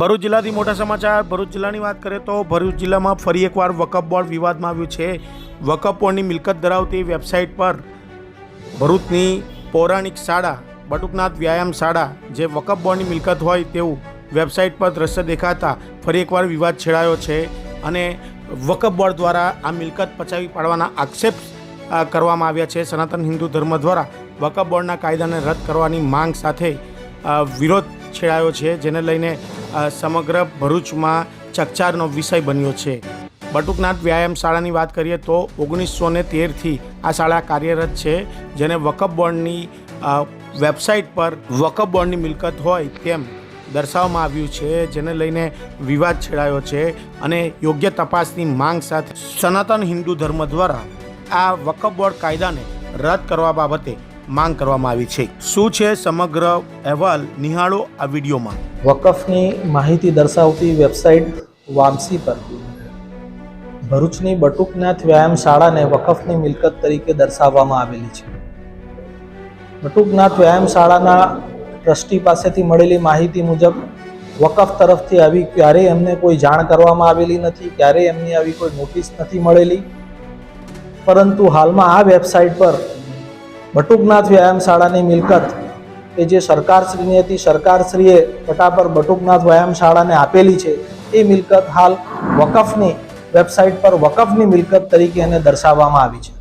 ભરૂચ જિલ્લાથી મોટા સમાચાર. ભરૂચ જિલ્લાની વાત કરીએ તો ભરૂચ જિલ્લામાં ફરી એકવાર વકફ બોર્ડ વિવાદમાં આવ્યું છે. વકફ બોર્ડની મિલકત ધરાવતી વેબસાઇટ પર ભરૂચની પૌરાણિક શાળા, બટુકનાથ વ્યાયામ શાળા, જે વકફ બોર્ડની મિલકત હોય તેવું વેબસાઇટ પર દ્રશ્ય દેખાતા ફરી એકવાર વિવાદ છેડાયો છે અને વકફ બોર્ડ દ્વારા આ મિલકત પચાવી પાડવાના આક્ષેપ કરવામાં આવ્યા છે. સનાતન હિન્દુ ધર્મ દ્વારા વકફ બોર્ડના કાયદાને રદ કરવાની માંગ સાથે વિરોધ છેડાયો છે, જેને લઈને સમગ્ર ભરૂચમાં ચકચારનો વિષય બન્યો છે. બટુકનાથ વ્યાયામ શાળાની વાત કરીએ તો ઓગણીસો ને તેરથી આ શાળા કાર્યરત છે, જેને વકફ બોર્ડની વેબસાઇટ પર વકફ બોર્ડની મિલકત હોય તેમ દર્શાવવામાં આવ્યું છે, જેને લઈને વિવાદ છેડાયો છે અને યોગ્ય તપાસની માંગ સાથે સનાતન હિન્દુ ધર્મ દ્વારા આ વકફ બોર્ડ કાયદાને રદ કરવા બાબતે માંગ કરવામાં આવી છે. શું છે સમગ્ર અહેવાલ? નિહાળો આ વિડીયોમાં. વકફની માહિતી દર્શાવતી વેબસાઇટ વામસી પર. ભરૂચની બટુકનાથ વ્યાયામ શાળાને વકફની મિલકત તરીકે દર્શાવવામાં આવેલી છે. બટુકનાથ વ્યાયામ શાળાના ટ્રસ્ટી પાસેથી મળેલી માહિતી મુજબ, વકફ તરફથી આવી ક્યારેય એમને કોઈ જાણ કરવામાં આવેલી નથી, ક્યારેય એમની આવી કોઈ નોટિસ નથી મળેલી. પરંતુ હાલમાં આ વેબસાઇટ પર બટુકનાથ વ્યાયામ શાળાની મિલકત કે જે સરકારશ્રીની હતી, સરકારશ્રીએ પટા પર બટુકનાથ વ્યાયામ શાળાને આપેલી છે, એ મિલકત હાલ વકફની વેબસાઇટ પર વકફની મિલકત તરીકે એને દર્શાવવામાં આવી છે.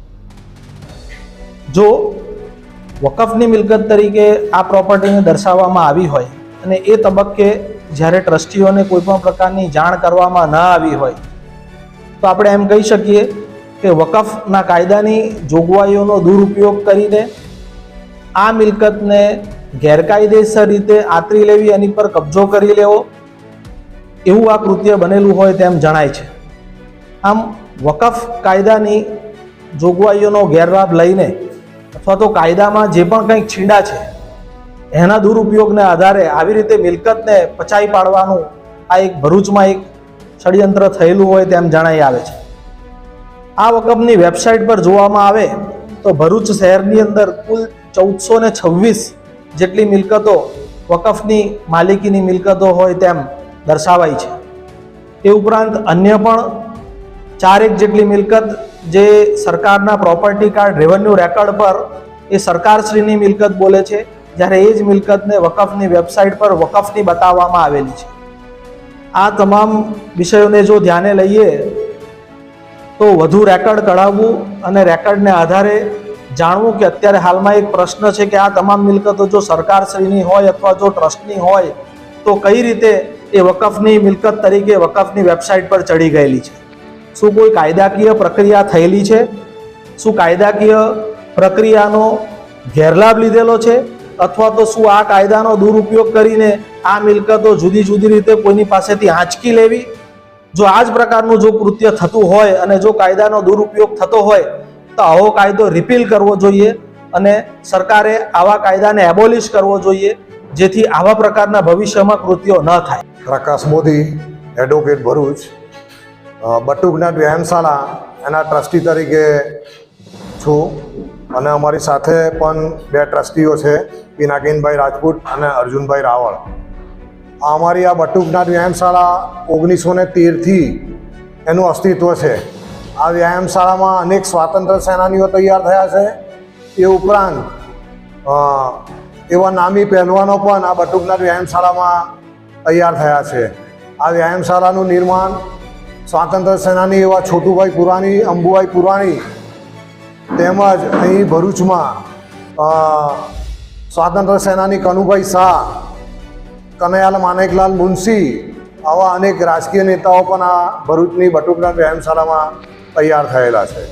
જો વકફની મિલકત તરીકે આ પ્રોપર્ટીને દર્શાવવામાં આવી હોય અને એ તબક્કે જ્યારે ટ્રસ્ટીઓને કોઈપણ પ્રકારની જાણ કરવામાં ન આવી હોય, તો આપણે એમ કહી શકીએ કે વકફના કાયદાની જોગવાઈઓનો દુરુપયોગ કરીને આ મિલકતને ગેરકાયદેસર રીતે આતરી લેવી, એની પર કબજો કરી લેવો, એવું આ કૃત્ય બનેલું હોય તેમ જણાય છે. આમ વકફ કાયદાની જોગવાઈઓનો ગેરલાભ લઈને અથવા તો કાયદામાં જે પણ કંઈક છીંડા છે, એના દુરુપયોગને આધારે આવી રીતે મિલકતને પચાવી પાડવાનું આ એક ભરૂચમાં એક ષડયંત્ર થયેલું હોય તેમ જણાઈ આવે છે. આ વકફની વેબસાઇટ પર જોવામાં આવે તો ભરૂચ શહેરની અંદર કુલ ચૌદસો ને છવ્વીસ જેટલી મિલકતો વકફની માલિકીની મિલકતો હોય તેમ દર્શાવાઈ છે. એ ઉપરાંત અન્ય પણ ચારેક જેટલી મિલકત જે સરકારના પ્રોપર્ટી કાર્ડ રેવન્યુ રેકર્ડ પર એ સરકારશ્રીની મિલકત બોલે છે, જ્યારે એ જ મિલકતને વકફની વેબસાઇટ પર વકફની બતાવવામાં આવેલી છે. આ તમામ વિષયોને જો ધ્યાને લઈએ તો વધુ રેકર્ડ કઢાવવું અને રેકર્ડને આધારે જાણવું કે અત્યારે હાલમાં એક પ્રશ્ન છે કે આ તમામ મિલકતો જો સરકારશ્રીની હોય અથવા જો ટ્રસ્ટની હોય, તો કઈ રીતે એ વકફની મિલકત તરીકે વકફની વેબસાઇટ પર ચડી ગયેલી છે? શું કોઈ કાયદાકીય પ્રક્રિયા થયેલી છે? શું કાયદાકીય પ્રક્રિયાનો ગેરલાભ લીધેલો છે? અથવા તો શું આ કાયદાનો દુરુપયોગ કરીને આ મિલકતો જુદી જુદી રીતે કોઈની પાસેથી આંચકી લેવી? જો આ જ પ્રકારનું જો કૃત્ય થતું હોય અને જો કાયદાનો દુરુપયોગ થતો હોય, તો આવો કાયદો રિપીલ કરવો જોઈએ અને સરકારે આવા કાયદાને એબોલિશ કરવો જોઈએ, જેથી આવા પ્રકારના ભવિષ્યમાં કૃત્યો ન થાય. પ્રકાશ મોદી એડવોકેટ ભરૂચ બટુકનાથ વ્યાયામશાળા, એના ટ્રસ્ટી તરીકે છું અને અમારી સાથે પણ બે ટ્રસ્ટીઓ છે પિનાકીનભાઈ રાજપૂત અને અર્જુનભાઈ રાવળ. અમારી આ બટુકનાથ વ્યાયામશાળા ઓગણીસો ને તેરથી એનું અસ્તિત્વ છે. આ વ્યાયામશાળામાં અનેક સ્વાતંત્ર્ય સેનાનીઓ તૈયાર થયા છે. એ ઉપરાંત એવા નામી પહેલવાનો પણ આ બટુકનાથ વ્યાયામશાળામાં તૈયાર થયા છે. આ વ્યાયામશાળાનું નિર્માણ સ્વાતંત્ર્ય સેનાની એવા છોટુભાઈ પુરાણી, અંબુભાઈ પુરાણી તેમજ અહીં ભરૂચમાં સ્વાતંત્ર્ય સેનાની કનુભાઈ શાહ કનૈયાલ માનેકલાલ મુનશી આવા અનેક રાજકીય નેતાઓ પણ આ ભરૂચની બટુકનાથ વ્યાયામશાળામાં તૈયાર થયેલા છે.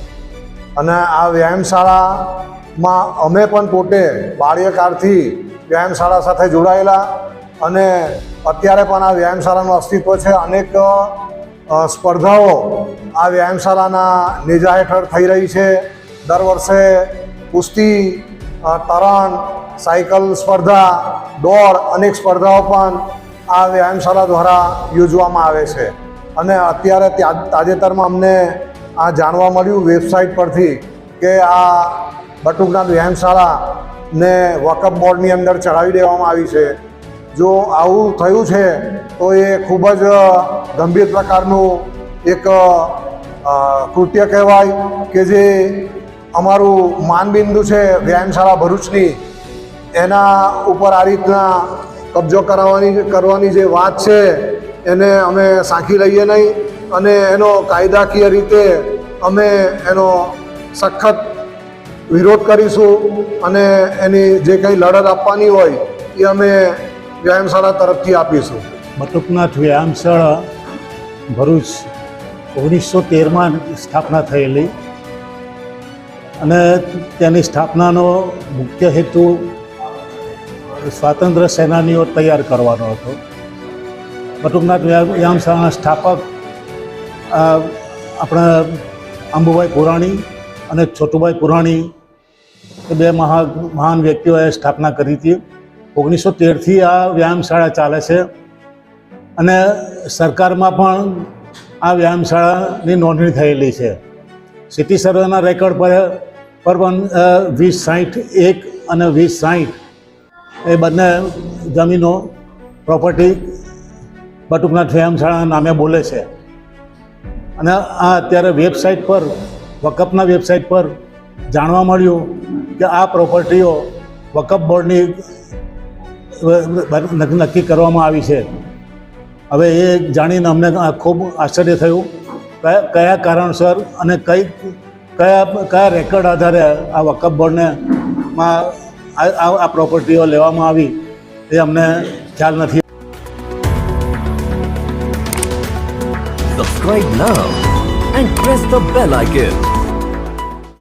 અને આ વ્યાયામશાળામાં અમે પણ પોતે બાળ્યકાળથી વ્યાયામશાળા સાથે જોડાયેલા અને અત્યારે પણ આ વ્યાયામશાળાનું અસ્તિત્વ છે. અનેક સ્પર્ધાઓ આ વ્યાયામશાળાના નેજા હેઠળ થઈ રહી છે. દર વર્ષે કુસ્તી તરણ સાયકલ સ્પર્ધા, દોડ અનેક સ્પર્ધાઓ પણ આ વ્યાયામશાળા દ્વારા યોજવામાં આવે છે. અને અત્યારે ત્યાં, તાજેતરમાં અમને આ જાણવા મળ્યું વેબસાઇટ પરથી કે આ બટુકનાથ વ્યાયામશાળાને વકફ બોર્ડની અંદર ચડાવી દેવામાં આવી છે. જો આવું થયું છે, તો એ ખૂબ જ ગંભીર પ્રકારનું એક કૃત્ય કહેવાય કે જે અમારું માનબિંદુ છે વ્યાયામશાળા ભરૂચની. એના ઉપર આ રીતના કબજો કરાવવાની કરવાની જે વાત છે, એને અમે સાંખી લઈએ નહીં અને એનો કાયદાકીય રીતે અમે એનો સખત વિરોધ કરીશું અને એની જે કંઈ લડત આપવાની હોય, એ અમે વ્યાયામશાળા તરફથી આપીશું. બટુકનાથ વ્યાયામશાળા ભરૂચ ઓગણીસો તેરમાં સ્થાપના થયેલી અને તેની સ્થાપનાનો મુખ્ય હેતુ સ્વાતંત્ર્ય સેનાનીઓ તૈયાર કરવાનો હતો. બટુકનાથ વ્યા- વ્યાયામશાળાના સ્થાપક આપણા અંબુભાઈ પુરાણી અને છોટુભાઈ પુરાણી એ બે મહા, મહાન વ્યક્તિઓએ સ્થાપના કરી હતી. ઓગણીસો તેરથી આ વ્યાયામશાળા ચાલે છે અને સરકારમાં પણ આ વ્યાયામશાળાની નોંધણી થયેલી છે. સિટી સર્વેના રેકોર્ડ પર પર પણ વીસ સાઠ એક અને વીસ સાઠ એ બંને જમીનો પ્રોપર્ટી બટુકના સ્વયંશાળાના નામે બોલે છે. અને આ અત્યારે વેબસાઇટ પર, વકફના વેબસાઇટ પર જાણવા મળ્યું કે આ પ્રોપર્ટીઓ વકફ બોર્ડની નક્કી કરવામાં આવી છે. હવે એ જાણીને અમને ખૂબ આશ્ચર્ય થયું કયા કયા કારણસર અને કઈ, કયા કયા રેકોર્ડ આધારે આ વકફ બોર્ડને માં આ આ- પ્રોપર્ટીઓ લેવામાં આવી એ અમને ખ્યાલ નથી Subscribe now and press the bell icon.